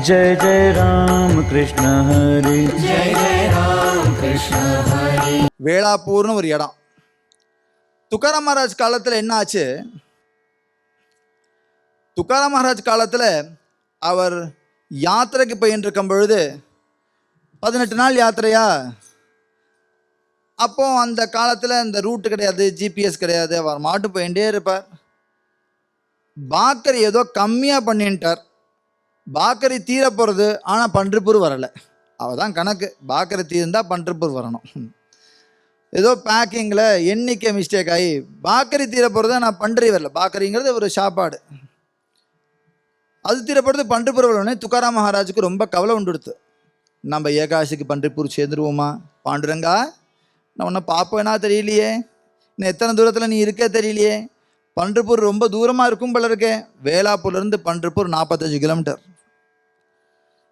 जय जय राम कृष्ण हरे जय जय राम कृष्ण हरे வேளாப்பூர்னு ஒரு இடம் துக்காராம் மகாராஜ் காலத்தில் என்ன ஆச்சு துக்காராம் மகாராஜ் காலத்தில் அவர் யாத்திரைக்கு போயின்னு இருக்கும் பொழுது பதினெட்டு நாள் யாத்திரையா அப்போ அந்த காலத்தில் இந்த ரூட்டு கிடையாது ஜிபிஎஸ் கிடையாது அவர் மாட்டு போயிட்டே இருப்பார் பாக்கரி ஏதோ கம்மியாக பண்ணிட்டார் பாக்கரி தீர போகிறது ஆனால் பன்றிப்பூர் வரலை. அவள் தான் கணக்கு. பாக்கரி தீர்ந்தால் பன்றிப்பூர் வரணும். ஏதோ பேக்கிங்கில் எண்ணிக்கை மிஸ்டேக் ஆகி பாக்கரி தீர போகிறத நான் பன்றி வரல. பாக்கரிங்கிறது ஒரு சாப்பாடு. அது தீரப்படுறது பன்றிப்பூர் வரலனே துக்காராம் மகாராஜுக்கு ரொம்ப கவலை உண்டுடுத்து நம்ம ஏகாசிக்கு பன்றிப்பூர் சேர்ந்துருவோமா? பாண்டுரங்கா நான் உன்னை பார்ப்பேனா தெரியலையே? இன்னும் எத்தனை தூரத்தில் நீ இருக்க தெரியலையே? பன்றிப்பூர் ரொம்ப தூரமாக இருக்கும் போல இருக்கே. வேலாப்பூர்லேருந்து பன்றிப்பூர் நாற்பத்தஞ்சு கிலோமீட்டர்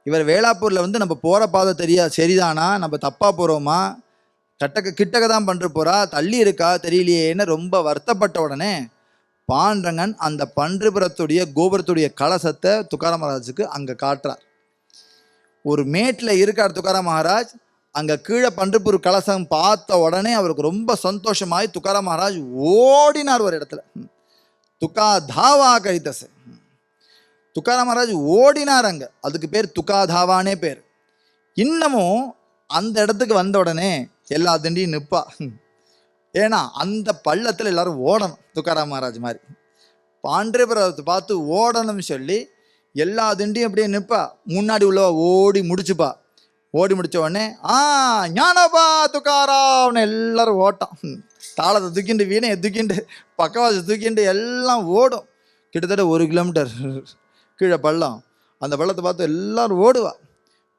இவர் வேளாப்பூரில் வந்து நம்ம போகிற பாதை தெரியா சரிதானா? நம்ம தப்பாக போகிறோமா கட்டக்க கிட்டக்க தான் பண்ணுற போகிறா தள்ளி இருக்கா? தெரியலையேன்னு ரொம்ப வருத்தப்பட்ட உடனே பாண்டரங்கன் அந்த பன்றிபுரத்துடைய கோபுரத்துடைய கலசத்தை துக்காராம் மகாராஜுக்கு அங்கே காட்டுறார். ஒரு மேட்டில் இருக்கார் துக்காராம் மகாராஜ். அங்கே கீழே பன்றிபுர் கலசம் பார்த்த உடனே அவருக்கு ரொம்ப சந்தோஷமாய் துக்காராம் மகாராஜ் ஓடினார் ஒரு இடத்துல. துக்கா தாவா கழித்தசு துக்காராம் மகாராஜ்? ஓடினார் அங்கே அதுக்கு பேர் துக்காதாவானே பேர். இன்னமும் அந்த இடத்துக்கு வந்த உடனே எல்லா திண்டியும் நிற்பா ஏன்னா அந்த பள்ளத்தில் எல்லாரும் ஓடணும் துக்காராம் மகாராஜ் மாதிரி. பாண்டேபுரத்தை பார்த்து ஓடணும்னு சொல்லி எல்லா திண்டியும் அப்படியே நிற்பா முன்னாடி உள்ளவா ஓடி முடிச்சுப்பா. ஓடி முடிச்ச உடனே ஆ ஞானபா துக்காராம்னு எல்லாரும் ஓட்டம். தாளத்தை தூக்கிண்டு வீணையை தூக்கிண்டு பக்கவாசை தூக்கிண்டு எல்லாம் ஓடும். கிட்டத்தட்ட ஒரு கிலோமீட்டர். கீழே பள்ளம். அந்த பள்ளத்தை பார்த்து எல்லாரும் ஓடுவா.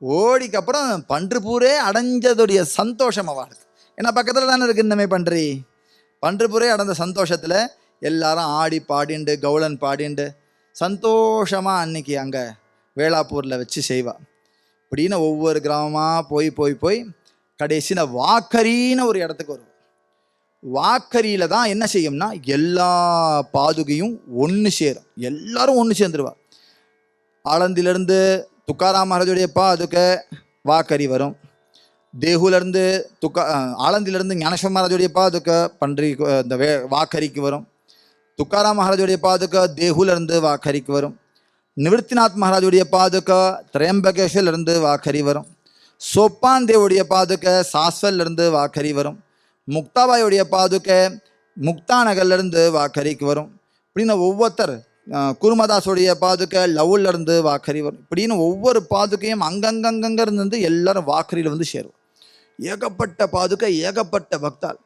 ஓடிக்கப்புறம் பூரே அடைஞ்சதுடைய சந்தோஷம் அவளுக்கு ஏன்னா பக்கத்தில் தானே இருக்கு இந்தமே பன்றி? பன்றுப்பூரே அடைந்த சந்தோஷத்தில் எல்லாரும் ஆடி பாடிண்டு கவுளன் பாடிண்டு சந்தோஷமாக அன்னைக்கு அங்கே வேளாப்பூரில் வச்சு செய்வா. இப்படின்னு ஒவ்வொரு கிராமமாக போய் போய் போய் கடைசியில் வாக்கரின்னு ஒரு இடத்துக்கு வரும் வாக்கரியில் தான் என்ன செய்யும்னா எல்லா பாதுகையும் ஒன்று சேரும். எல்லாரும் ஒன்று சேர்ந்துருவா. ஆலந்திலிருந்து துக்காராம் மகாராஜுடைய பாதுகை வாக்கரி வரும். தேகுலேருந்து துக்கா ஆலந்திலிருந்து ஞானேஸ்வர மகாராஜுடைய பாதுகை பன்றி இந்த வே வாக்கரிக்கு வரும். துக்காராம் மகாராஜுடைய பாதுகை தேகுலேருந்து வாக்கரிக்கு வரும். நிவர்த்திநாத் மகாராஜுடைய பாதுகை திரையம்பகேஸ்வரிலிருந்து வாக்கரி வரும். சோப்பான் தேவுடைய பாதுகை சாஸ்வல்லேருந்து வாக்கரி வரும். முக்தாபாயுடைய பாதுகை முக்தாநகர்லேருந்து வாக்கரிக்கு வரும். இப்படின்னு ஒவ்வொருத்தர் குருமதாசோடைய குருமதாஸுடைய பாதுகை லவ்லேருந்து வாக்கரி வரும். இப்படின்னு ஒவ்வொரு பாதுகையும் அங்கங்கங்கங்க இருந்து எல்லாரும் வாக்கரியில் வந்து சேரும். ஏகப்பட்ட பாதுகை ஏகப்பட்ட பக்தால்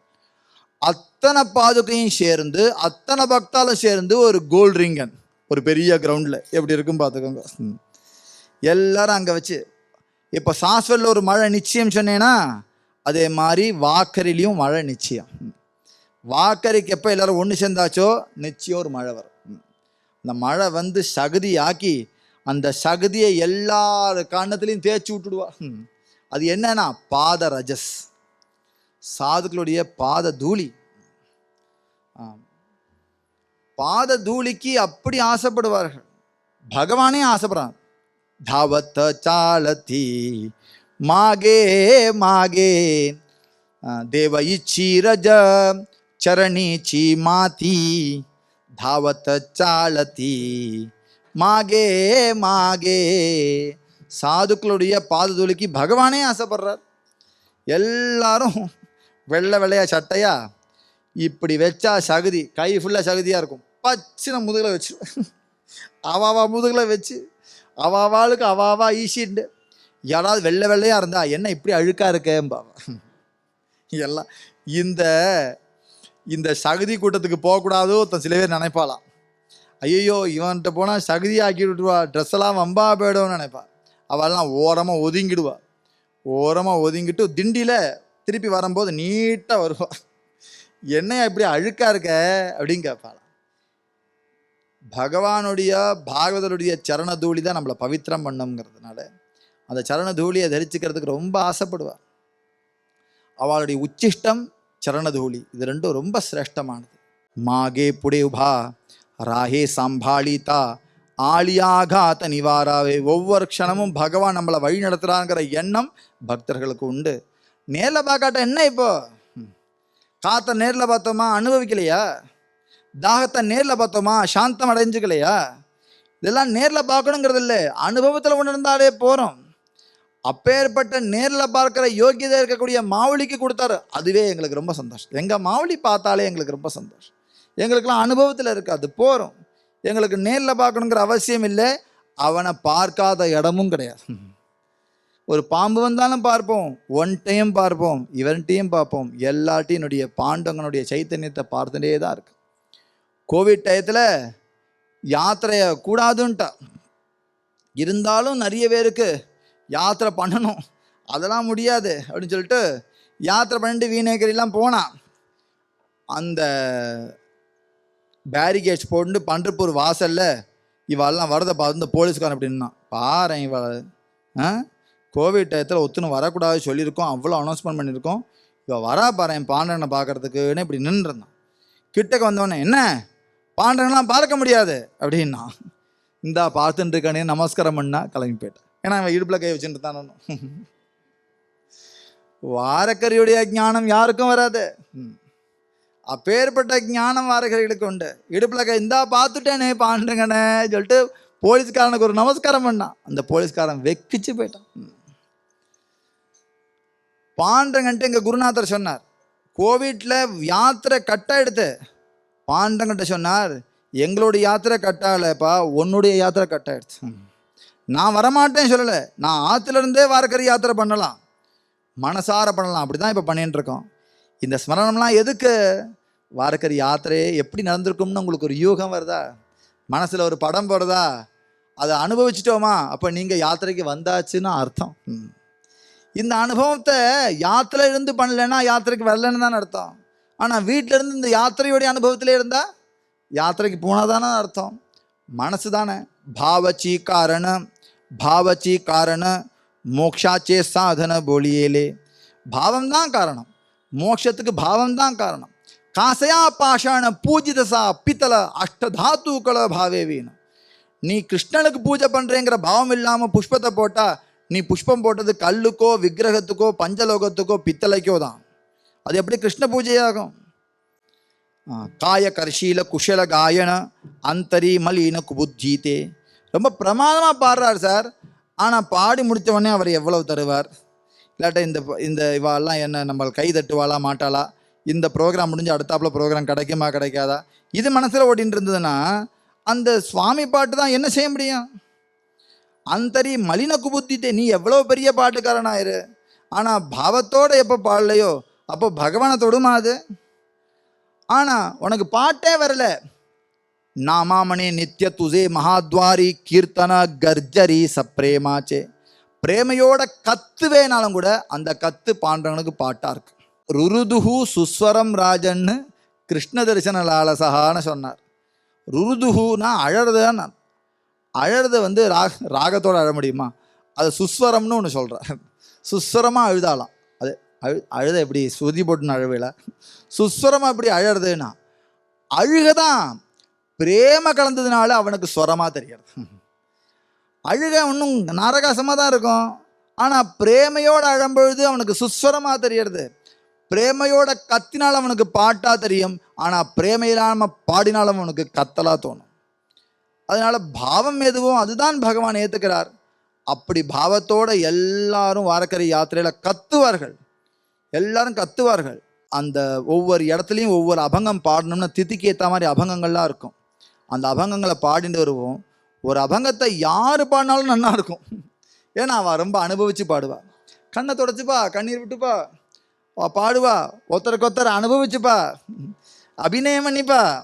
அத்தனை பாதுகையும் சேர்ந்து அத்தனை பக்தாலும் சேர்ந்து ஒரு கோல்ட் ரிங்கன் ஒரு பெரிய கிரவுண்டில் எப்படி இருக்கும் பார்த்துக்கோங்க எல்லாரும் அங்கே வச்சு இப்போ சாஸ்வரில் ஒரு மழை நிச்சயம் சொன்னேன்னா அதே மாதிரி வாக்கரிலையும் மழை நிச்சயம். வாக்கரிக்கு எப்போ எல்லாரும் ஒன்று சேர்ந்தாச்சோ நிச்சயம் ஒரு மழை வரும். இந்த மழை வந்து சகதி ஆக்கி அந்த சகதியை எல்லார் கண்ணத்துலேயும் தேய்ச்சி விட்டுடுவா. அது என்னன்னா பாத ரஜஸ் சாதுக்களுடைய பாத தூளி. பாத தூளிக்கு அப்படி ஆசைப்படுவார்கள். பகவானே ஆசைப்படுறான் தாவத்த சாலத்தி மாகே மாகே. தேவ இச்சி ரஜ சரணீச்சி மாதி धावत चालती மாகே மாகே சாதுக்களுடைய பாததூளிக்கு பகவானே ஆசைப்படுறார் எல்லாரும் வெள்ளை வெள்ளையா சட்டையா? இப்படி வச்சா சகுதி கை ஃபுல்லாக சகுதியாக இருக்கும். பச்சின முதுகில் வச்சு. அவாவா முதுகில் வச்சு. அவாவாளுக்கு அவாவா ஈசிண்டு. யாராவது வெள்ளை வெள்ளையாக இருந்தா என்ன இப்படி அழுக்காக இருக்கேம்பாவா எல்லாம் இந்த இந்த சகுதி கூட்டத்துக்கு போகக்கூடாதோ ஒருத்தன் சில பேர் நினைப்பாளாம். ஐயோ இவன்கிட்ட போனால் சகுதி ஆக்கி விட்டுருவா ட்ரெஸ் எல்லாம் வம்பா போயிடும்னு நினைப்பாள் அவள்லாம் ஓரமாக ஒதுங்கிடுவா. ஓரமாக ஒதுங்கிட்டு திண்டியில் திருப்பி வரும்போது நீட்டாக வருவா. என்னையா இப்படி அழுக்கா இருக்க? அப்படின்னு கேட்பாளாம். பகவானுடைய பாகவதருடைய சரண தூளி தான் நம்மளை பவித்திரம் பண்ணுங்கிறதுனால அந்த சரண தூளியை தரிச்சுக்கிறதுக்கு ரொம்ப ஆசைப்படுவாள் அவளுடைய உச்சிஷ்டம் சரணதூளி இது ரெண்டும் ரொம்ப சிரேஷ்டமானது. மாகே புடே உபா ராஹே சம்பாளிதா ஆலியாகாத நிவாராவே. ஒவ்வொரு க்ஷணமும் பகவான் நம்மளை வழி நடத்துறாங்கிற எண்ணம் பக்தர்களுக்கு உண்டு. நேரில் பார்க்காட்ட என்ன இப்போ? ம். காத்த நேரில் பார்த்தோமா? அனுபவிக்கலையா? தாகத்தை நேரில் பார்த்தோமா? சாந்தம் அடைஞ்சுக்கலையா? இதெல்லாம் நேரில் பார்க்கணுங்கிறது இல்லை அனுபவத்தில் இருந்தாலே போகிறோம் அப்பேற்பட்ட நேரில் பார்க்குற யோகியதை இருக்கக்கூடிய மாவுளிக்கு கொடுத்தாரு. அதுவே எங்களுக்கு ரொம்ப சந்தோஷம். எங்கள் மாவுளி பார்த்தாலே எங்களுக்கு ரொம்ப சந்தோஷம். எங்களுக்கெல்லாம் அனுபவத்தில் இருக்காது போகிறோம் எங்களுக்கு நேரில் பார்க்கணுங்கிற அவசியம் இல்லை. அவனை பார்க்காத இடமும் கிடையாது. ஒரு பாம்பு வந்தாலும் பார்ப்போம். ஒன்ட்டையும் பார்ப்போம். இவன்ட்டையும் பார்ப்போம். எல்லாட்டையும் பாண்டவங்களுடைய சைத்தன்யத்தை பார்த்துட்டே தான் இருக்கு. கோவிட் டயத்தில் யாத்திரையை கூடாதுன்ட்டா. இருந்தாலும் நிறைய பேருக்கு யாத்திரை பண்ணணும். அதெல்லாம் முடியாது. அப்படின்னு சொல்லிட்டு யாத்திரை பண்ணிட்டு வீணேக்கரிலாம் போனான் அந்த பேரிகேட்ஸ் போட்டு பண்டர்பூர் வாசலில் இவாளெல்லாம் வரதை பார்த்து இந்த போலீஸ்காரன் அப்படின்னா பாரு இவ ஆ? கோவிட் டயத்தில் ஒத்துன்னு வரக்கூடாது சொல்லியிருக்கோம். அவ்வளோ அனௌன்ஸ்மெண்ட் பண்ணியிருக்கோம். இவள் வரா பாரு என் பாண்டவனை பார்க்கறதுக்குன்னு இப்படி நின்றுருந்தான் கிட்டக்க வந்தவொடனே என்ன? பாண்டனெலாம் பார்க்க முடியாது. அப்படின்னா இந்தா பார்த்துட்டு இருக்கானே நமஸ்காரம் பண்ணா கிளம்பி போயிட்டேன் ஏன்னா அவன் இடுப்பில் கை வச்சுட்டு தான் வாரக்கரியுடைய ஞானம் யாருக்கும் வராது. ம். அப்பேற்பட்ட ஞானம் வாரக்கரிகளுக்கு உண்டு. இடுப்பில் கை இந்தா பார்த்துட்டேனே பாண்டுங்கண்ணே சொல்லிட்டு போலீஸ்காரனுக்கு ஒரு நமஸ்காரம் பண்ணான் அந்த போலீஸ்காரன் வெக்கிச்சு போயிட்டான். பாண்டங்கன்ட்டு எங்கள் குருநாதர் சொன்னார். கோவிட்டில் யாத்திரை கட்டாக எடுத்து பாண்டங்கிட்ட சொன்னார் எங்களுடைய யாத்திரை கட்டாலப்பா உன்னுடைய யாத்திரை கட் ஆயிடுச்சு நான் வரமாட்டேன்னு சொல்லலை. நான் ஆற்றுலேருந்தே இருந்தே வாரக்கறி யாத்திரை பண்ணலாம். மனசார பண்ணலாம். அப்படி தான் இப்போ பண்ணிட்டு இருக்கோம் இந்த ஸ்மரணம்லாம் எதுக்கு? வாரக்கறி யாத்திரையே எப்படி நடந்திருக்கும்னு உங்களுக்கு ஒரு யூகம் வருதா? மனசில் ஒரு படம் போடுறதா அதை அனுபவிச்சிட்டோமா? அப்போ நீங்கள் யாத்திரைக்கு வந்தாச்சுன்னு அர்த்தம். ம். இந்த அனுபவத்தை யாத்திரை இருந்து பண்ணலைன்னா யாத்திரைக்கு வரலன்னு தான் அர்த்தம். ஆனால் வீட்டிலேருந்து இந்த யாத்திரையோடைய அனுபவத்திலே இருந்தால் யாத்திரைக்கு போனால் தானே அர்த்தம். மனசு தானே. பாவச்சி காரணம் பாவச்சி காரண மோக்ஷாச்சே சாதன போலியேலே பாவம் தான் காரணம் மோட்சத்துக்கு பாவம் தான் காரணம் காசையா பாஷாண பூஜிதசா பித்தள அஷ்டதாத்துக்கள பாவே வீணம் நீ கிருஷ்ணனுக்கு பூஜை பண்ணுறேங்கிற பாவம் இல்லாமல் புஷ்பத்தை போட்டால் நீ புஷ்பம் போட்டது கல்லுக்கோ விக்கிரகத்துக்கோ பஞ்சலோகத்துக்கோ பித்தளைக்கோ தான் அது எப்படி கிருஷ்ண பூஜையாகும் காய கர்ஷீல குஷல காயன அந்தரி மலீன குபுத்தீதே ரொம்ப பிரமாதமாக பாடுறார் சார். ஆனால் பாடி முடித்த உடனே அவர் எவ்வளவு தருவார்? இல்லாட்ட இந்த இந்த இவாள்லாம் என்ன நம்ம கை தட்டுவாளா மாட்டாளா? இந்த ப்ரோக்ராம் முடிஞ்சு அடுத்தாப்புல ப்ரோக்ராம் கிடைக்குமா கிடைக்காதா? இது மனசில் ஓடிட்டு இருந்ததுன்னா அந்த சுவாமி பாட்டு தான் என்ன செய்ய முடியும்? அந்தரி மலின குபுத்திட்டே நீ எவ்வளோ பெரிய பாட்டுக்காரனாயிரு ஆனால் பாவத்தோடு எப்போ பாடலையோ அப்போ பகவானை தொடுமா அது? ஆனால் உனக்கு பாட்டே வரல. நாமாமணி நித்ய துசே மகாத்வாரி கீர்த்தன கர்ஜரி சப்ரேமாச்சே பிரேமையோட கத்துவேனாலும் கூட அந்த கத்து பாண்டவனுக்கு பாட்டா இருக்கு ருருதுஹு சுஸ்வரம் ராஜன்னு கிருஷ்ண தரிசன லாலசகான்னு சொன்னார் ருருதுஹுனா அழறதுன்னு அழறது வந்து ராக ராகத்தோட அழ முடியுமா அது சுஸ்வரம்னு ஒன்று சொல்கிறார் சுஸ்வரமாக அழுதாலாம் அது அழு அழுத எப்படி சுதி போட்டுன்னு அழுவையில் சுஸ்வரமாக எப்படி அழறதுன்னா அழுக தான் பிரேம கலந்ததுனால அவனுக்கு ஸ்வரமாக தெரிகிறது. அழுக இன்னும் நாரகாசமாக தான் இருக்கும். ஆனால் பிரேமையோடு அழம்பொழுது அவனுக்கு சுஸ்வரமாக தெரியறது பிரேமையோட கத்தினால் அவனுக்கு பாட்டாக தெரியும். ஆனால் பிரேமையில்லாமல் பாடினாலும் அவனுக்கு கத்தலாக தோணும். அதனால பாவம் எதுவும் அதுதான் பகவான் ஏற்றுக்கிறார் அப்படி பாவத்தோட எல்லாரும் வாரக்கரை யாத்திரையில் கத்துவார்கள். எல்லாரும் கத்துவார்கள். அந்த ஒவ்வொரு இடத்துலையும் ஒவ்வொரு அபங்கம் பாடணும்னா திதிக்கு ஏற்ற மாதிரி அபங்கங்கள்லாம் இருக்கும். அந்த அபங்கங்களை பாடிட்டு வருவோம். ஒரு அபங்கத்தை யார் பாடினாலும் நல்லா இருக்கும். ஏன்னா அவள் ரொம்ப அனுபவிச்சு பாடுவா. கண்ணை தொடச்சுப்பா கண்ணீர் விட்டுப்பா. பாடுவா ஒருத்தருக்கு ஒருத்தர் அனுபவிச்சுப்பா. அபிநயம் பண்ணிப்பா.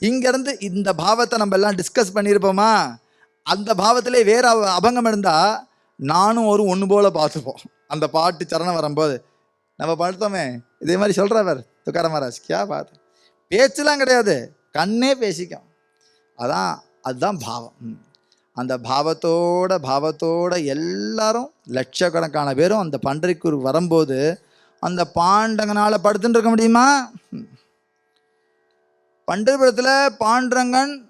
இங்கேருந்து இந்த பாவத்தை நம்ம எல்லாம் டிஸ்கஸ் பண்ணியிருப்போமா? அந்த பாவத்திலே வேறு அவ- அபங்கம் இருந்தால் நானும் ஒரு ஒன்று போல் பார்த்துப்போம். அந்த பாட்டு சரணம் வரும்போது நம்ம படுத்தோமே இதே மாதிரி சொல்கிறவர் துக்கார மகாராஜ் கியா பார்த்து பேச்செல்லாம் கிடையாது. கண்ணே பேசிக்கும். அதான் அதுதான் பாவம். ம். அந்த பாவத்தோட பாவத்தோட எல்லாரும் லட்சக்கணக்கான பேரும் அந்த பண்டரிக்கு வரும்போது அந்த பாண்டங்கனால் படுத்துட்டு இருக்க முடியுமா? ம். பாண்டரங்கன்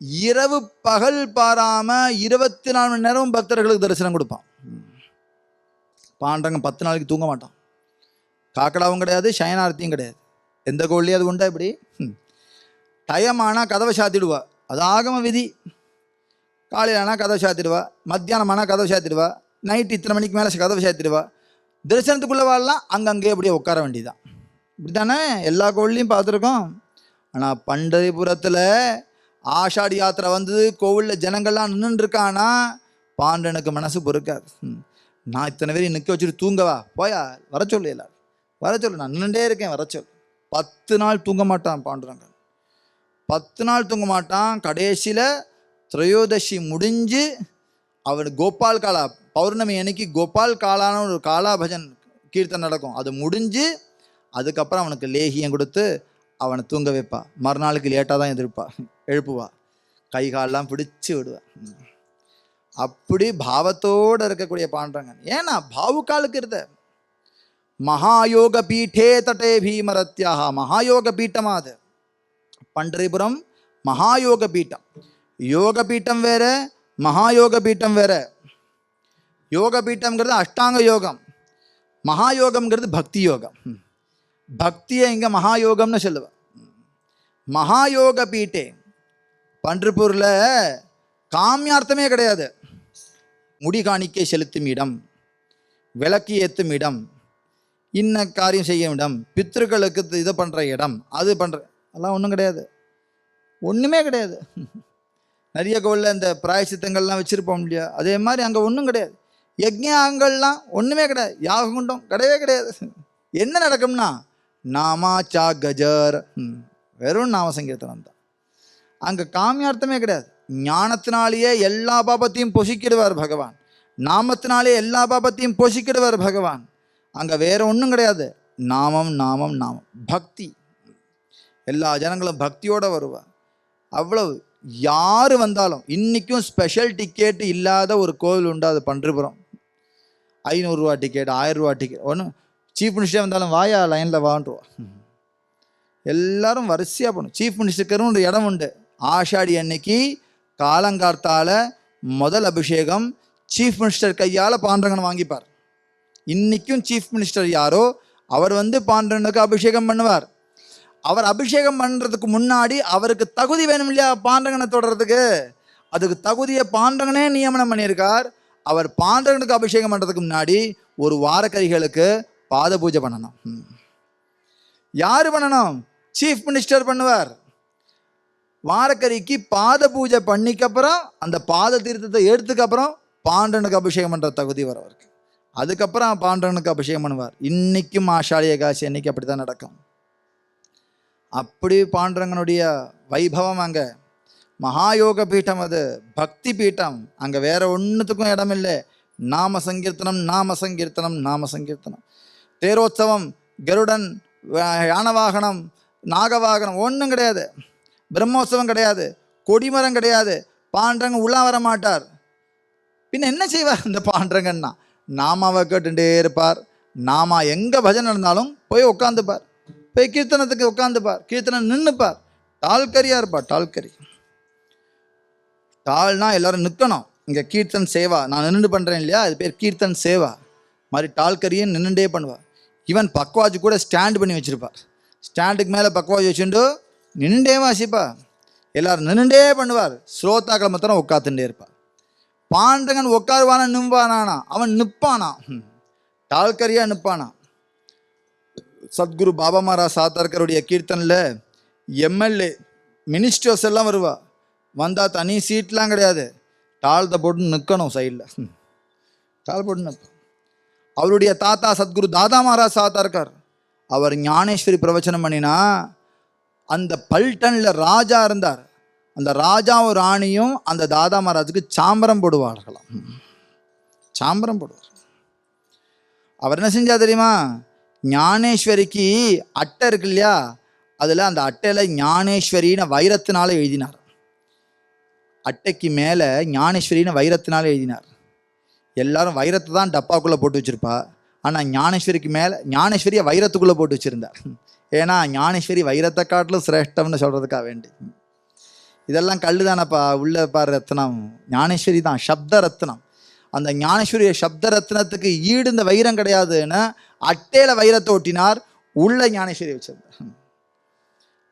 இரவு பகல் பாராமல் இருபத்தி நாலு மணி நேரம் பக்தர்களுக்கு தரிசனம் கொடுப்பான். பாண்டரங்கன் பத்து நாளைக்கு தூங்க மாட்டான். காக்கடாவும் கிடையாது சயனார்த்தியும் கிடையாது. எந்த கோள்லையும் அது உண்டா இப்படி? ம். டயம் ஆனால் கதவை சாத்திடுவா. அது ஆகம விதி. காலையில் ஆனால் கதவை சாத்திடுவா மத்தியானம் ஆனால் கதவை சாத்திடுவா நைட் இத்தனை மணிக்கு மேலே கதவை சாத்திடுவா. தரிசனத்துக்குள்ளே வாழலாம் அங்கங்கே அப்படியே உட்கார வேண்டியதான் இப்படி தானே எல்லா கோவில்லையும் பார்த்துருக்கோம். ஆனால் பண்டரிபுரத்தில் ஆஷாடி யாத்திரை வந்தது கோவிலில் ஜனங்கள்லாம் நின்றுருக்கானா பாண்டனுக்கு மனசு பொறுக்காது. ம். நான் இத்தனை பேரையும் நிற்க வச்சுட்டு தூங்கவா போயா? வர சொல்லு எல்லாரும். வர சொல்லு நான் நின்றுட்டே இருக்கேன் வர சொல்லு பத்து நாள் தூங்க மாட்டான் பாண்டுரங்கன். பத்து நாள் தூங்க மாட்டான். கடைசியில் திரையோதசி முடிஞ்சு அவன் கோபால் காலா பௌர்ணமி அன்னைக்கு கோபால் காலான ஒரு காலா பஜன் கீர்த்தனை நடக்கும். அது முடிஞ்சு அதுக்கப்புறம் அவனுக்கு லேகியம் கொடுத்து அவனை தூங்க வைப்பா. மறுநாளுக்கு லேட்டாக தான் எதிர்ப்பா எழுப்புவா. கை காலெலாம் பிடிச்சி விடுவா. அப்படி பாவத்தோடு இருக்கக்கூடிய பாண்டரங்கன் ஏன்னா பாவுக்காலுக்கு இருந்த மகாயோக பீட்டே தட்டே பீமரத்யாக. மகாயோக பீட்டமா அது? பண்டரிபுரம் மகாயோக பீட்டம். யோக பீட்டம் வேற மகாயோக பீட்டம் வேற. யோக பீட்டம்ங்கிறது அஷ்டாங்க யோகம். மகாயோகம்ங்கிறது பக்தி யோகம். பக்தியை இங்கே மகாயோகம்னு சொல்லுவேன் மகாயோக பீட்டே. பன்றிப்பூரில் காமியார்த்தமே கிடையாது. முடி காணிக்கை செலுத்தும் இடம் விளக்கு ஏற்றும் இடம் இன்ன காரியம் செய்யும் இடம் பித்ருக்களுக்கு இதை பண்ணுற இடம் அது பண்ணுற அதெல்லாம் ஒன்றும் கிடையாது. ஒன்றுமே கிடையாது. நிறைய கோவிலில் இந்த பிராயசித்தங்கள்லாம் வச்சுருப்போம் இல்லையா? அதே மாதிரி அங்கே ஒன்றும் கிடையாது. யஜ்யாங்கள்லாம் ஒன்றுமே கிடையாது. யாககுண்டம் கிடையவே கிடையாது. என்ன நடக்கும்னா நாமாச்சா கஜர். ம், வெறும் நாம சங்கீர்த்தனம் தான். அங்கே காமியார்த்தமே கிடையாது. ஞானத்தினாலேயே எல்லா பாபத்தையும் பொசிக்கிடுவார் பகவான். நாமத்தினாலே எல்லா பாபத்தையும் பொசிக்கிடுவார் பகவான். அங்கே வேற ஒன்றும் கிடையாது. நாமம் நாமம் நாமம். பக்தி. எல்லா ஜனங்களும் பக்தியோடு வருவா அவ்வளவு. யார் வந்தாலும் இன்றைக்கும் ஸ்பெஷல் டிக்கெட் இல்லாத ஒரு கோவில் உண்டு அது பன்றிபுரம். ஐநூறுரூவா டிக்கெட் ஆயிரரூவா டிக்கெட் ஒன்றும் சீஃப் மினிஸ்டர் வந்தாலும் வாயா லைனில் வாண்டுருவா எல்லாரும் வரிசையாக போகணும். சீஃப் மினிஸ்டருக்குன்னு ஒரு இடம் உண்டு. ஆஷாடி அன்னைக்கு காலங்கார்த்தால முதல் அபிஷேகம் சீஃப் மினிஸ்டர் கையால் பாண்டரங்கன் வாங்கிப்பார். இன்றைக்கும் சீஃப் மினிஸ்டர் யாரோ அவர் வந்து பாண்டரனுக்கு அபிஷேகம் பண்ணுவார். அவர் அபிஷேகம் பண்ணுறதுக்கு முன்னாடி அவருக்கு தகுதி வேணும் இல்லையா பாண்டகனை தொடர்றதுக்கு அதுக்கு தகுதியை பாண்டகனே நியமனம் பண்ணியிருக்கார். அவர் பாண்டகனுக்கு அபிஷேகம் பண்ணுறதுக்கு முன்னாடி ஒரு வாரக்கரிகளுக்கு பாத பூஜை பண்ணணும். யார் பண்ணணும்? சீஃப் மினிஸ்டர் பண்ணுவார். வாரக்கரிக்கு பாத பூஜை பண்ணிக்கப்புறம் அந்த பாத தீர்த்தத்தை எடுத்துக்கப்புறம் பாண்டனுக்கு அபிஷேகம் பண்ணுற தகுதி வரவருக்கு அதுக்கப்புறம் பாண்டனுக்கு அபிஷேகம் பண்ணுவார். இன்னைக்கும் ஆஷாடி ஏகாசி அன்னைக்கு அப்படி தான் நடக்கும். அப்படி பாண்டரங்கனுடைய வைபவம் அங்கே. மகாயோக பீட்டம் அது பக்தி பீட்டம். அங்கே வேற ஒன்றுத்துக்கும் இடம் இல்லை நாம சங்கீர்த்தனம் நாம சங்கீர்த்தனம் நாம சங்கீர்த்தனம். தேரோத்சவம் கருடன் யானவாகனம் நாகவாகனம் ஒன்றும் கிடையாது. பிரம்மோற்சவம் கிடையாது. கொடிமரம் கிடையாது. பாண்டரங்க உள்ளா வர மாட்டார். பின்ன என்ன செய்வார் இந்த பாண்டரங்கன்னா? நாமாவை கேட்டுட்டே இருப்பார். நாமா எங்கே பஜனை நடந்தாலும் போய் உட்காந்துப்பார் போய் கீர்த்தனத்துக்கு உட்காந்துப்பார் கீர்த்தனம் நின்றுப்பார் டால்கரியாக இருப்பார் டால்கரி டால்னா எல்லாரும் நிற்கணும் இங்கே கீர்த்தன் சேவா. நான் நின்று பண்ணுறேன் இல்லையா? அது பேர் கீர்த்தன் சேவா. மாதிரி டால்கரியும் நின்றுண்டே பண்ணுவார். ஈவன் பக்வாஜ் கூட ஸ்டாண்ட் பண்ணி வச்சுருப்பார். ஸ்டாண்டுக்கு மேலே பக்வாஜ் வச்சுட்டு நின்றுண்டே வாசிப்பா எல்லாரும் நின்றுண்டே பண்ணுவார். ஸ்ரோதாக்களை மாத்திரம் உட்காத்துட்டே இருப்பார். பாண்டகன் உட்காருவானா நிம்பானானா? அவன் நிற்பானா டால்கரியாக நிற்பானா சத்குரு பாபா மகாராஜ் சாத்தார்கருடைய கீர்த்தனில் எம்எல்ஏ மினிஸ்டர்ஸ் எல்லாம் வருவா. வந்தால் தனி சீட்லாம் கிடையாது. டால்த்தை போட்டு நிற்கணும் சைடில். டால் போட்டு நிற்கும் அவருடைய தாத்தா சத்குரு தாதா மகாராஜ் சாத்தார்கர் அவர் ஞானேஸ்வரி பிரவச்சனம் பண்ணினா அந்த பல்டனில் ராஜா இருந்தார். அந்த ராஜாவும் ராணியும் அந்த தாதா மகாராஜுக்கு சாம்பரம் போடுவார்களாம். சாம்பரம் போடுவார். அவர் என்ன செஞ்சா தெரியுமா? ஞானேஸ்வரிக்கு அட்டை இருக்கு இல்லையா அதில் அந்த அட்டையில் ஞானேஸ்வரின்னு வைரத்தினால எழுதினார். அட்டைக்கு மேலே ஞானேஸ்வரின்னு வைரத்தினால எழுதினார். எல்லாரும் வைரத்தை தான் டப்பாக்குள்ளே போட்டு வச்சுருப்பா. ஆனால் ஞானேஸ்வரிக்கு மேலே ஞானேஸ்வரியை வைரத்துக்குள்ளே போட்டு வச்சுருந்தார். ஏன்னா ஞானேஸ்வரி வைரத்தை காட்டிலும் சிரேஷ்டம்னு சொல்கிறதுக்காக வேண்டி. இதெல்லாம் கல் தானப்பா உள்ள பாரு ரத்னம். ஞானேஸ்வரி தான் சப்த ரத்னம். அந்த ஞானேஸ்வரிய சப்த ரத்னத்துக்கு ஈடு இந்த வைரம் கிடையாதுன்னு அட்டையில வைரத்தை ஒட்டினார் உள்ள ஞானேஸ்வரி வச்சிருந்தார்.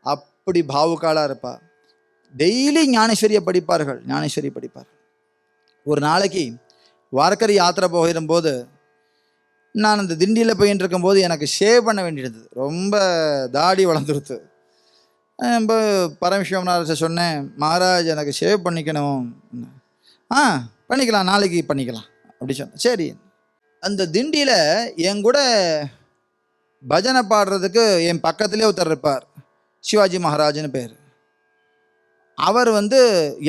அப்படி பாவுக்காலா இருப்பா. டெய்லி ஞானேஸ்வரியை படிப்பார்கள் ஞானேஸ்வரி படிப்பார்கள். ஒரு நாளைக்கு வாரக்கரி யாத்திரை போகும்போது நான் அந்த திண்டியில் போயின்னு இருக்கும்போது எனக்கு ஷேவ் பண்ண வேண்டியிருந்தது. ரொம்ப தாடி வளர்ந்துருத்து. ரொம்ப பரமசிவனார்ட்ட சொன்னேன் மகாராஜ் எனக்கு ஷேவ் பண்ணிக்கணும். ஆ பண்ணிக்கலாம் நாளைக்கு பண்ணிக்கலாம். அப்படி சொன்னேன். சரி. அந்த திண்டியில் என் கூட பஜனை பாடுறதுக்கு என் பக்கத்துலேயே ஒருத்தர் இருப்பார். சிவாஜி மகாராஜ்னு பேர். அவர் வந்து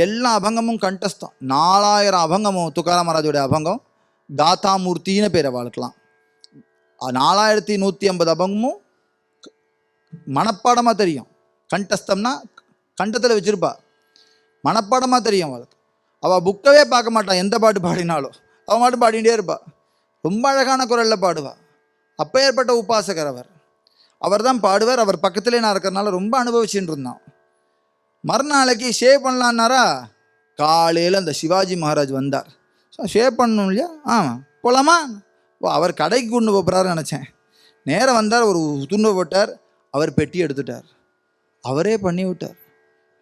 எல்லா அபங்கமும் கண்டஸ்தம். நாலாயிரம் அபங்கமும் துக்காராம் மகாராஜோடைய அபங்கம் தாத்தாமூர்த்தின்னு பேரை வளர்க்கலாம் நாலாயிரத்தி நூற்றி ஐம்பது அபங்கமும் மனப்பாடமாக தெரியும். கண்டஸ்தம்னா கண்டத்தில் வச்சுருப்பா. மனப்பாடமாக தெரியும் அவளுக்கு. அவள் புக்கவே பார்க்க மாட்டான் எந்த பாட்டு பாடினாலும். அவள் மட்டும் பாடிகிட்டே இருப்பாள் ரொம்ப அழகான குரலில் பாடுவார் அப்போ ஏற்பட்ட உபாசகர் அவர். அவர் தான் பாடுவார் அவர் பக்கத்துலேயே நான் இருக்கிறனால ரொம்ப அனுபவிச்சுட்டு இருந்தான். மறுநாளைக்கு ஷேவ் பண்ணலான்னாரா? காலையில் அந்த சிவாஜி மகாராஜ் வந்தார். ஸோ ஷேவ் பண்ணணும் இல்லையா? ஆமாம் போகலாமா ஓ அவர் கடைக்கு கொண்டு போகிறாருன்னு நினச்சேன். நேரம் வந்தார் ஒரு துண்டு போட்டார் அவர் பெட்டி எடுத்துட்டார். அவரே பண்ணி விட்டார்.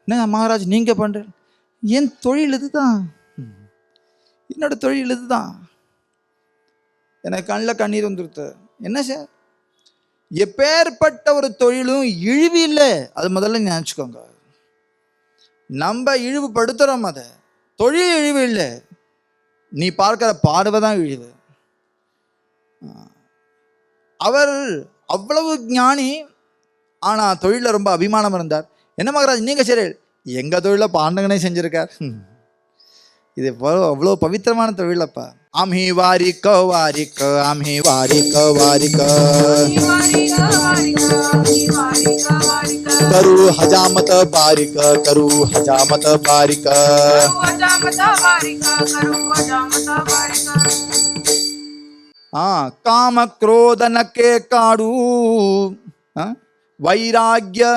என்ன மகாராஜ் நீங்கள் பண்ணுற என் தொழில் இதுதான். என்னோட தொழில் இதுதான். எனக்கு கண்ணில் கண்ணீர் வந்துருது என்ன சார்? எப்பேற்பட்ட ஒரு தொழிலும் இழிவு இல்லை. அது முதல்ல நினச்சிக்கோங்க. நம்ம இழிவுபடுத்துகிறோம் அதை. தொழில் இழிவு இல்லை. நீ பார்க்குற பார்வை தான் இழிவு. அவர் அவ்வளவு ஞானி ஆனால் தொழிலில் ரொம்ப அபிமானம் இருந்தார். என்ன மகராஜ் நீங்கள் சரி. எங்கள் தொழிலை பாண்டங்கனே செஞ்சுருக்கார். இது அவ்வளோ பவித்திரமான தொழிலப்பா. आम्ही वारिक वारिक, आम्ही वारिक वारिक. करू हजामत बारिक, करू हजामत बारिक. हाँ काम क्रोधन के काडू वैराग्य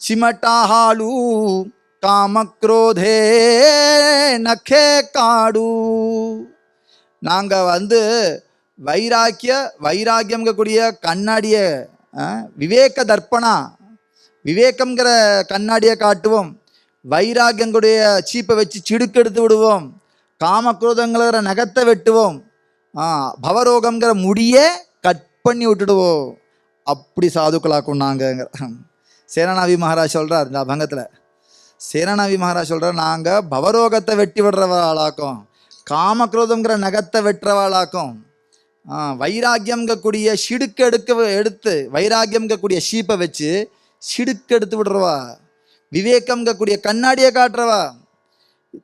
चिमटा हाडू काम क्रोधे नखे काडू நாங்கள் வந்து வைராக்கிய வைராக்கியம்ங்கக்கூடிய கண்ணாடியை ஆ, விவேக தர்ப்பணா விவேகம்ங்கிற கண்ணாடியை காட்டுவோம். வைராக்கியங்களுடைய சீப்பை வச்சு சிடுக்கெடுத்து விடுவோம். காமக்ரோதங்கிற நகத்தை வெட்டுவோம். ஆ பவரோகம்ங்கிற முடியே கட் பண்ணி விட்டுடுவோம். அப்படி சாதுக்களாக்கும் நாங்கங்கிற சேனாநாவி மகாராஜ் சொல்கிறார் இந்த அபங்கத்தில். சேனாநாவி மகாராஜ் சொல்கிறார் நாங்கள் பவரோகத்தை வெட்டி விடுறவாளாக்கும் காமக்ரோதங்கிற நகத்தை வெற்றவாளாக்கும். ஆ வைராக்கியம்ங்கக்கூடிய சிடுக்கு எடுக்க எடுத்து வைராக்கியம்ங்கக்கூடிய ஷீப்பை வச்சு சிடுக்கு எடுத்து விடுறவா. விவேகம்ங்கக்கூடிய கண்ணாடியை காட்டுறவா.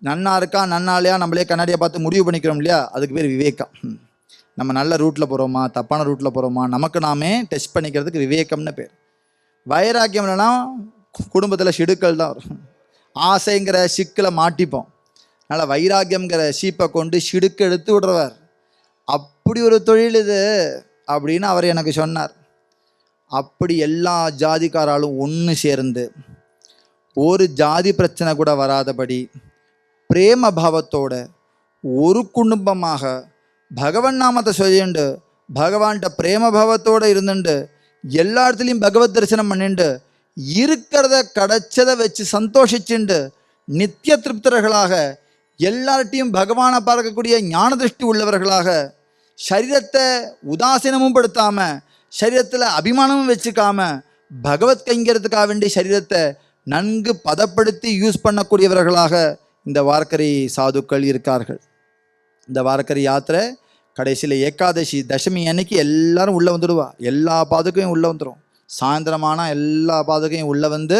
நன்னா இருக்கா நன்னா இல்லையா நம்மளே கண்ணாடியை பார்த்து முடிவு பண்ணிக்கிறோம் இல்லையா? அதுக்கு பேர் விவேகம். நம்ம நல்ல ரூட்டில் போகிறோமா தப்பான ரூட்டில் போகிறோமா நமக்கு நாமே டெஸ்ட் பண்ணிக்கிறதுக்கு விவேகம்னு பேர். வைராக்கியம் இல்லைன்னா குடும்பத்தில் சிடுக்கள் தான் வரும். ஆசைங்கிற சிக்கில் மாட்டிப்போம். அதனால் வைராக்கியங்கிற சீப்பை கொண்டு சிடுக்கு எடுத்து விடுறவர். அப்படி ஒரு தொழில் இது அப்படின்னு அவர் எனக்கு சொன்னார். அப்படி எல்லா ஜாதிக்காராலும் ஒன்று சேர்ந்து ஒரு ஜாதி பிரச்சனை கூட வராதபடி பிரேம பாவத்தோட ஒரு குடும்பமாக பகவன் நாமத்தை சொல்லிண்டு பகவான்கிட்ட பிரேம பாவத்தோடு இருந்துண்டு எல்லா இடத்துலையும் பகவத் தரிசனம் பண்ணிண்டு இருக்கிறத கிடைச்சதை வச்சு சந்தோஷிச்சுண்டு நித்திய திருப்தர்களாக எல்லார்ட்டையும் பகவானை பார்க்கக்கூடிய ஞான திருஷ்டி உள்ளவர்களாக சரீரத்தை உதாசீனமும் படுத்தாம சரீரத்தில் அபிமானமும் வச்சுக்காம பகவத் கைங்கிறதுக்காக வேண்டிய சரீரத்தை நன்கு பதப்படுத்தி யூஸ் பண்ணக்கூடியவர்களாக இந்த வாரக்கரி சாதுக்கள் இருக்கார்கள். இந்த வாரக்கரி யாத்திரை கடைசியில் ஏகாதசி தசமி அன்னைக்கு எல்லாரும் உள்ளே வந்துடுவா. எல்லா பாதுகையும் உள்ளே வந்துடும் சாயந்தரமான எல்லா பாதுகையும் உள்ளே வந்து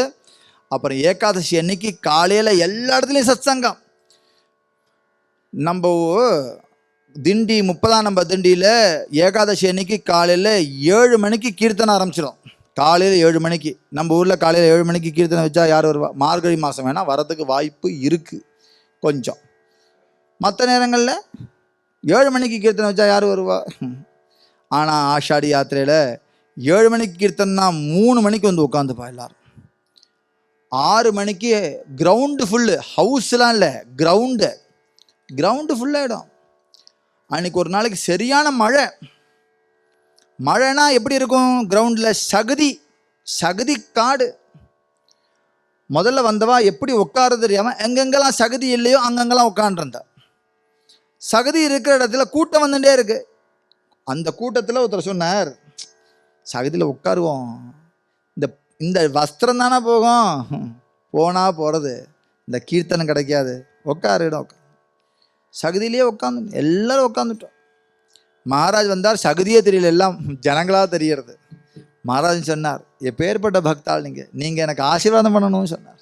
அப்புறம் ஏகாதசி அன்னைக்கு காலையில் எல்லா இடத்துலையும் சத்சங்கம். நம்ம திண்டி முப்பதாம் நம்பர் திண்டியில் ஏகாதசி அன்னைக்கு காலையில் ஏழு மணிக்கு கீர்த்தனை ஆரம்பிச்சிடும் காலையில் ஏழு மணிக்கு. நம்ம ஊரில் காலையில் ஏழு மணிக்கு கீர்த்தனை வச்சா யார் வருவா? மார்கழி மாதம் வேணால் வரதுக்கு வாய்ப்பு இருக்குது கொஞ்சம். மற்ற நேரங்களில் ஏழு மணிக்கு கீர்த்தனை வச்சா யார் வருவா? ஆனால் ஆஷாடி யாத்திரையில் ஏழு மணிக்கு கீர்த்தன்னா மூணு மணிக்கு வந்து உட்காந்துப்பா எல்லாரும். ஆறு மணிக்கு கிரவுண்டு ஃபுல்லு ஹவுஸ்லாம் இல்லை. கிரவுண்டு கிரவுண்டு ஃபுல்லாகிடும் அன்னைக்கு ஒரு நாளைக்கு சரியான மழை. மழைனா எப்படி இருக்கும்? கிரவுண்டில் சகதி சகதி காடு. முதல்ல வந்தவா எப்படி உட்காருது தெரியாமல் எங்கெங்கெல்லாம் சகதி இல்லையோ அங்கங்கெல்லாம் உட்காண்டிருந்தா சகதி இருக்கிற இடத்துல கூட்டம் வந்துட்டே இருக்கு. அந்த கூட்டத்தில் ஒருத்தர் சொன்னார் சகதியில் உட்காருவோம். இந்த இந்த வஸ்திரம் தானே போகும். போனால் போகிறது இந்த கீர்த்தனம் கிடைக்காது. உட்காரு இடம் உட்காரு. சகுதியிலே உட்காந்து எல்லாரும் உட்காந்துட்டோம் மகாராஜ் வந்தார் சகுதியே தெரியல எல்லாம் ஜனங்களாக தெரியறது மகாராஜ் சொன்னார் எப்பேற்பட்ட பக்தாள் நீங்கள் நீங்கள் எனக்கு ஆசீர்வாதம் பண்ணணும்னு சொன்னார்.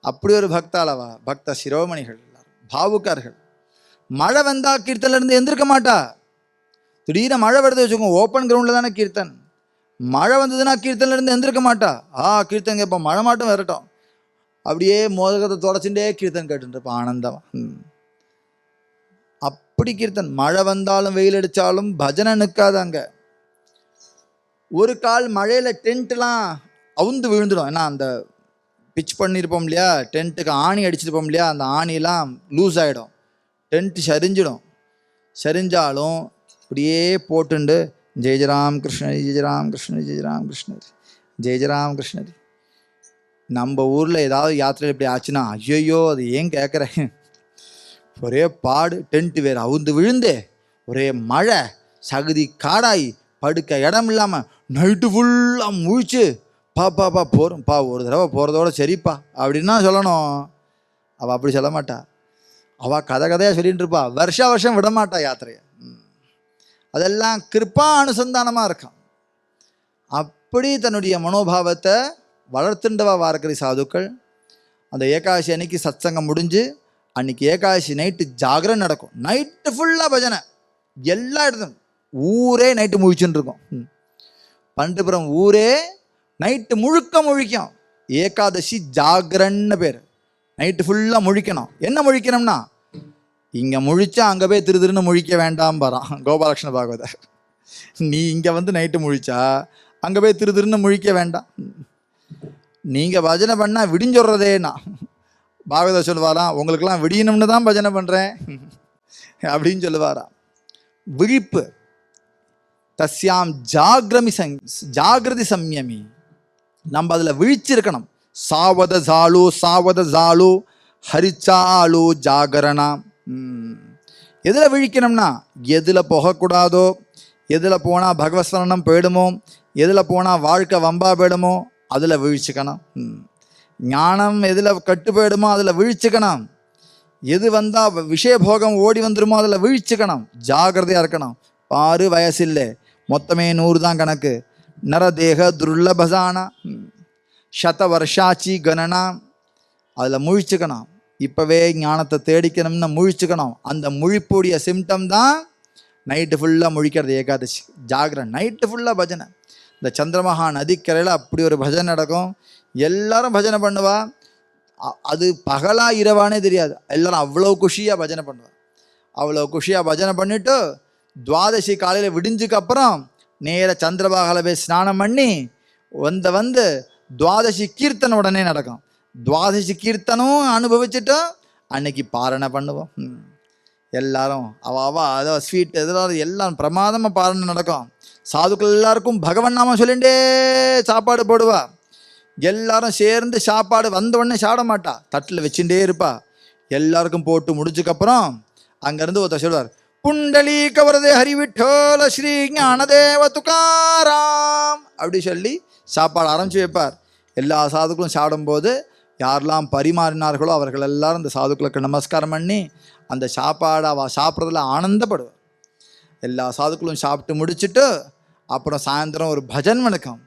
அப்படி ஒரு பக்தாளவா பக்த சிரோமணிகள் எல்லாரும் பாவுக்கார்கள். மழை வந்தால் கீர்த்தன்லேருந்து எந்திருக்க மாட்டா. திடீர்னு மழை வருது வச்சுக்கோங்க ஓப்பன் கிரவுண்டில் தானே கீர்த்தன். மழை வந்ததுன்னா கீர்த்தன்லேருந்து எந்திருக்க மாட்டா. ஆ கீர்த்தன் கேட்போம் மழை மாட்டும் வரட்டும். அப்படியே மோதகத்தை தொடச்சுட்டே கீர்த்தன் கேட்டுட்டு ஆனந்தம். ம். அப்படி கீர்த்தன்? மழை வந்தாலும் வெயில் அடித்தாலும் பஜனை நிற்காது அங்கே ஒரு கால் மழையில் டென்ட்லாம் அவுந்து விழுந்துடும். ஏன்னா அந்த பிச் பண்ணியிருப்போம் இல்லையா? டென்ட்டுக்கு ஆணி அடிச்சிருப்போம் இல்லையா? அந்த ஆணிலாம் லூஸ் ஆகிடும் டென்ட் சரிஞ்சிடும். சரிஞ்சாலும் இப்படியே போட்டுண்டு ஜெய ஜெயராம் கிருஷ்ணரி ஜெய ஜெயராம் கிருஷ்ணரி ஜெய ஜெயராம் கிருஷ்ணரி ஜெய ஜெயராம் கிருஷ்ணரி. நம்ம ஊரில் ஏதாவது யாத்திரை இப்படி ஆச்சுன்னா ஐயோ அது ஏன் கேட்குறேன் ஒரே பாடு டென்ட் வேறு அவுந்து விழுந்து ஒரே மழை சகுதி காடாய் படுக்க இடம் இல்லாமல் நைட்டு ஃபுல்லாக முழிச்சு பா பா பா போகிறோம் பா ஒரு தடவை போகிறதோட சரிப்பா அப்படின்னா சொல்லணும். அவள் அப்படி சொல்ல மாட்டா. அவள் கதை கதையாக சொல்லிட்டு இருப்பா. வருஷா வருஷம் விடமாட்டா யாத்திரையை. அதெல்லாம் கிருப்பா அனுசந்தானமாக இருக்கும். அப்படி தன்னுடைய மனோபாவத்தை வளர்த்துண்டவா வாரக்கரி சாதுக்கள். அந்த ஏகாசி அன்னைக்கு சத்சங்கம் முடிஞ்சு அன்னைக்கு ஏகாதசி நைட்டு ஜாகரம் நடக்கும். நைட்டு ஃபுல்லாக பஜனை. எல்லா இடத்தும் ஊரே நைட்டு முழிச்சுன்னு இருக்கும். ம். பண்டுபுரம் ஊரே நைட்டு முழுக்க முழிக்கும். ஏகாதசி ஜாகரன்னு பேர். நைட்டு ஃபுல்லாக முழிக்கணும். என்ன முழிக்கணும்னா இங்கே முழிச்சா அங்கே போய் திரு திருன்னு முழிக்க வேண்டாம் பாரான் கோபாலகிருஷ்ண பாகவதர். நீ இங்கே வந்து நைட்டு முழிச்சா அங்கே போய் திரு திருன்னு முழிக்க வேண்டாம். நீங்கள் பஜனை பண்ணால் விடிஞ்சொடுறதேண்ணா பாகவத சொல்லுவாராம் உங்களுக்கெல்லாம் விடியணும்னு தான் பஜனை பண்ணுறேன் அப்படின்னு சொல்லுவாராம். விழிப்பு. தஸ்யாம் ஜாகிரமி சங் ஜாகிரதி சம்யமி. நம்ம அதில் விழிச்சிருக்கணும். சாவத ஜாலு சாவத ஜாலு ஹரிச்சாலு ஜாகரணா. எதில் விழிக்கணும்னா எதில் போகக்கூடாதோ எதில் போனால் பகவஸ்வரணம் போயிடுமோ எதில் போனால் வாழ்க்கை வம்பா போயிடுமோ அதில் விழிச்சுக்கணும். ம். ஞானம் எதில் கட்டு அதில் விழிச்சுக்கணும். எது வந்தால் விஷயபோகம் ஓடி வந்துருமோ அதில் விழிச்சுக்கணும். ஜாகிரதையாக இருக்கணும். பாரு வயசில்லை. மொத்தமே நூறு தான் கணக்கு. நரதேக துர்லபசானா சத வருஷாச்சி கணனா அதில் முழிச்சுக்கணும். இப்போவே ஞானத்தை தேடிக்கணும்னு முழிச்சுக்கணும். அந்த முழிப்புடைய சிம்டம் தான் நைட்டு ஃபுல்லாக முழிக்கிறது ஏகாதசி. ஜாகிரன் நைட்டு ஃபுல்லாக பஜனை. இந்த சந்திரமகா நதிக்கரையில் அப்படி ஒரு பஜனை நடக்கும். எல்லாரும் பஜனை பண்ணுவா. அது பகலா இரவானே தெரியாது. எல்லாரும் அவ்வளோ குஷியாக பஜனை பண்ணுவா. அவ்வளோ குஷியாக பஜனை பண்ணிவிட்டு துவாதசி காலையில் விடிஞ்சுக்கு அப்புறம் நேர சந்திரபாகல போய் ஸ்நானம் பண்ணி வந்த வந்து துவாதசி கீர்த்தனை உடனே நடக்கும். துவாதசி கீர்த்தனும் அனுபவிச்சுட்டு அன்னைக்கு பாரணை பண்ணுவோம். எல்லாரும் அவ அவ அதோ ஸ்வீட் எதிராக எல்லாம் பிரமாதமாக பாரணை நடக்கும். சாதுக்கள் எல்லாருக்கும் பகவன் நாம சொல்லிண்டே சாப்பாடு போடுவா. எல்லாரும் சேர்ந்து சாப்பாடு வந்த உடனே சாப்பிட மாட்டா தட்டில் வச்சுட்டே இருப்பா. எல்லாருக்கும் போட்டு முடிச்சதுக்கப்புறம் அங்கேருந்து ஒருத்தர் சொல்லுவார் புண்டலி கவரதே ஹரிவிட்டோல ஸ்ரீ ஞானதேவ துகாராம் அப்படி சொல்லி சாப்பாடு ஆரம்பிச்சு வைப்பார். எல்லா சாதுக்களும் சாப்பிடும்போது யாரெல்லாம் பரிமாறினார்களோ அவர்கள் எல்லாரும் அந்த சாதுக்களுக்கு நமஸ்காரம் பண்ணி அந்த சாப்பாடை அவ சாப்பிட்றதுல ஆனந்தப்படுவார். எல்லா சாதுக்களும் சாப்பிட்டு முடிச்சுட்டு அப்புறம் சாயந்தரம் ஒரு பஜன் வணக்கம்.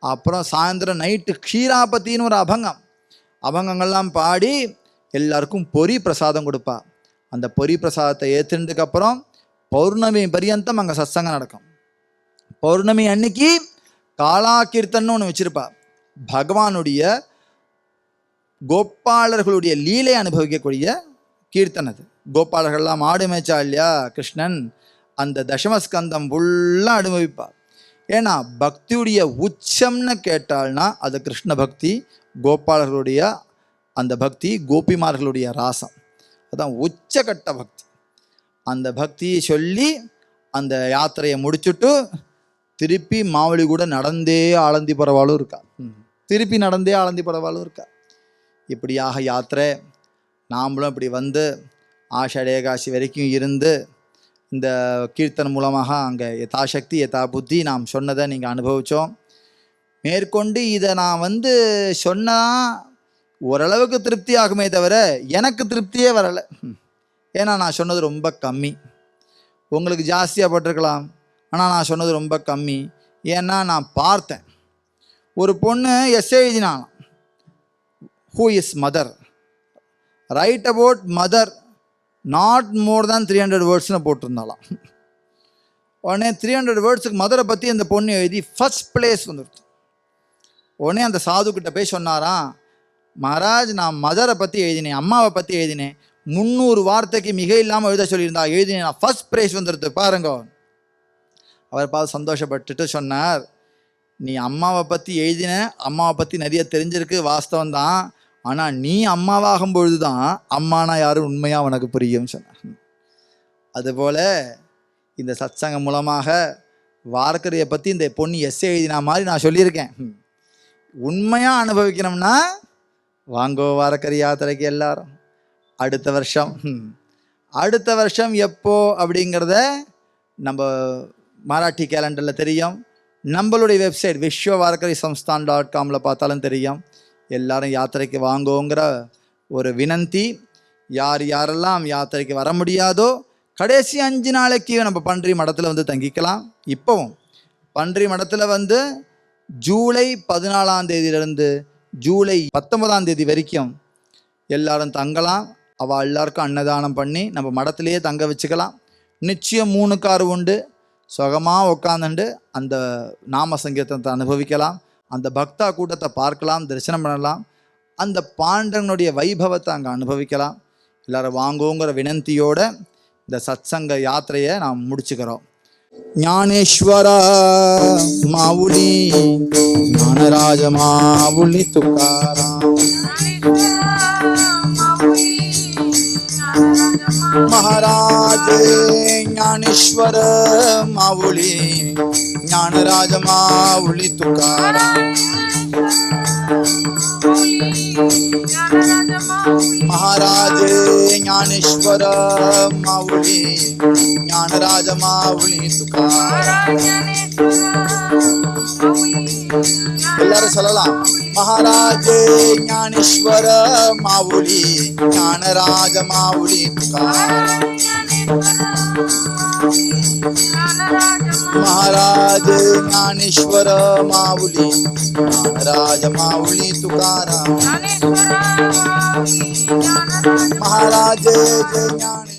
அப்புறம் சாயந்தரம் நைட்டு க்ஷீராபத்தின்னு ஒரு அபங்கம். அபங்கங்கள்லாம் பாடி எல்லாருக்கும் பொறி பிரசாதம் கொடுப்பா. அந்த பொறி பிரசாதத்தை ஏற்றுனதுக்கப்புறம் பௌர்ணமி பரியந்தம் அங்கே சத்சங்கம் நடக்கும். பௌர்ணமி அன்னைக்கு காலா கீர்த்தன்னு ஒன்று வச்சுருப்பா. பகவானுடைய கோபாலர்களுடைய லீலை அனுபவிக்கக்கூடிய கீர்த்தன் அது. கோபாலர்கள்லாம் ஆடு மேய்ச்சா இல்லையா கிருஷ்ணன்? அந்த தசமஸ்கந்தம் ஃபுல்லாக அனுபவிப்பார். ஏன்னா பக்தியுடைய உச்சம்னு கேட்டால்னா அது கிருஷ்ண பக்தி கோபாலர்களுடைய அந்த பக்தி கோபிமார்களுடைய ராசம். அதான் உச்சகட்ட பக்தி. அந்த பக்தியை சொல்லி அந்த யாத்திரையை முடிச்சுட்டு திருப்பி மாவழி கூட நடந்தே ஆலந்தி பரவாலும் இருக்கா? திருப்பி நடந்தே ஆலந்தி பரவாலும் இருக்கா? இப்படியாக யாத்திரை நாமளும் இப்படி வந்து ஆஷாட ஏகாசி வரைக்கும் இருந்து இந்த கீர்த்தன் மூலமாக அங்கே யதாசக்தி யதா புத்தி நாம் சொன்னதை நீங்கள் அனுபவித்தோம் மேற்கொண்டு இதை நான் வந்து சொன்னால் ஓரளவுக்கு திருப்தி ஆகுமே தவிர எனக்கு திருப்தியே வரலை. ஏன்னா நான் சொன்னது ரொம்ப கம்மி. உங்களுக்கு ஜாஸ்தியாக பட்டிருக்கலாம். ஆனால் நான் சொன்னது ரொம்ப கம்மி. ஏன்னா நான் பார்த்தேன். ஒரு பொண்ணு S எழுதினாலாம் who is mother write about mother not more than three hundred வேர்ட்ஸ்னு போட்டிருந்தாலாம் உடனே த்ரீ ஹண்ட்ரட் வேர்ட்ஸுக்கு மதரை பற்றி அந்த பொண்ணு எழுதி ஃபர்ஸ்ட் பிளேஸ் வந்துடுச்சு உடனே அந்த சாதுக்கிட்ட போய் சொன்னாராம் மகாராஜ் நான் மதரை பற்றி எழுதினேன் அம்மாவை பற்றி எழுதினேன். முந்நூறு வார்த்தைக்கு மிக இல்லாமல் எழுத சொல்லியிருந்தா எழுதினேன் நான் ஃபர்ஸ்ட் ப்ரைஸ் வந்துடுது பாருங்க. அவர் பார்த்து சந்தோஷப்பட்டுட்டு சொன்னார் நீ அம்மாவை பற்றி எழுதின அம்மாவை பற்றி நிறைய தெரிஞ்சிருக்கு வாஸ்தவம் தான் ஆனால் நீ அம்மாவாகும் பொழுது தான் அம்மானா யாரும் உண்மையாக உனக்கு புரியும் சொன்னார். அதுபோல் இந்த சத்சங்கம் மூலமாக வார்க்கரையை பற்றி இந்த பொண்ணு எஸ்ஏ எழுதினா மாதிரி நான் சொல்லியிருக்கேன். உண்மையாக அனுபவிக்கணும்னா வாங்கோ வாரக்கரி யாத்திரைக்கு எல்லாரும். அடுத்த வருஷம். ம். அடுத்த வருஷம் எப்போ அப்படிங்கிறத நம்ம மராட்டி கேலண்டரில் தெரியும். நம்மளுடைய வெப்சைட் விஸ்வ வாரக்கரி சம்ஸ்தான் டாட் காமில் பார்த்தாலும் தெரியும். எல்லாரும் யாத்திரைக்கு வாங்கோங்கிற ஒரு வினந்தி. யார் யாரெல்லாம் யாத்திரைக்கு வர முடியாதோ கடைசி அஞ்சு நாளைக்கு நம்ம பன்றி மடத்தில் வந்து தங்கிக்கலாம். இப்போவும் பன்றி மடத்தில் வந்து ஜூலை பதினாலாம் தேதியிலிருந்து ஜூலை பத்தொன்பதாம் தேதி வரைக்கும் எல்லாரும் தங்கலாம். அவள் எல்லாருக்கும் அன்னதானம் பண்ணி நம்ம மடத்திலேயே தங்க வச்சுக்கலாம். நிச்சயம் மூணு கார் உண்டு. சுகமாக உட்காந்துண்டு அந்த நாம சங்கீர்த்தனத்தை அனுபவிக்கலாம். அந்த பக்தா கூட்டத்தை பார்க்கலாம் தரிசனம் பண்ணலாம். அந்த பாண்டனுடைய வைபவத்தை அங்கே அனுபவிக்கலாம். எல்லாரும் வாங்குங்கிற வினந்தியோட இந்த சத்சங்க யாத்திரையை நாம் முடிச்சுக்கிறோம். ஞானேஸ்வரா மாவுளி ஞானராஜ மாவுளி துக்காராம் மகாராஜ ஞானேஸ்வர மாவுளி. ज्ञानराज माऊली तुकाराम महाराज ज्ञानेश्वर माऊली ज्ञानराज माऊली तुकाराम எல்லாரும் சொல்லலாம் மகாராஜ ஞானேஸ்வர மாவுளி ஞானராஜ மாவுளி துகாராம் महाराज ज्ञानेश्वर माऊली महाराज माऊली तुकाराम. महाराज ज्ञाने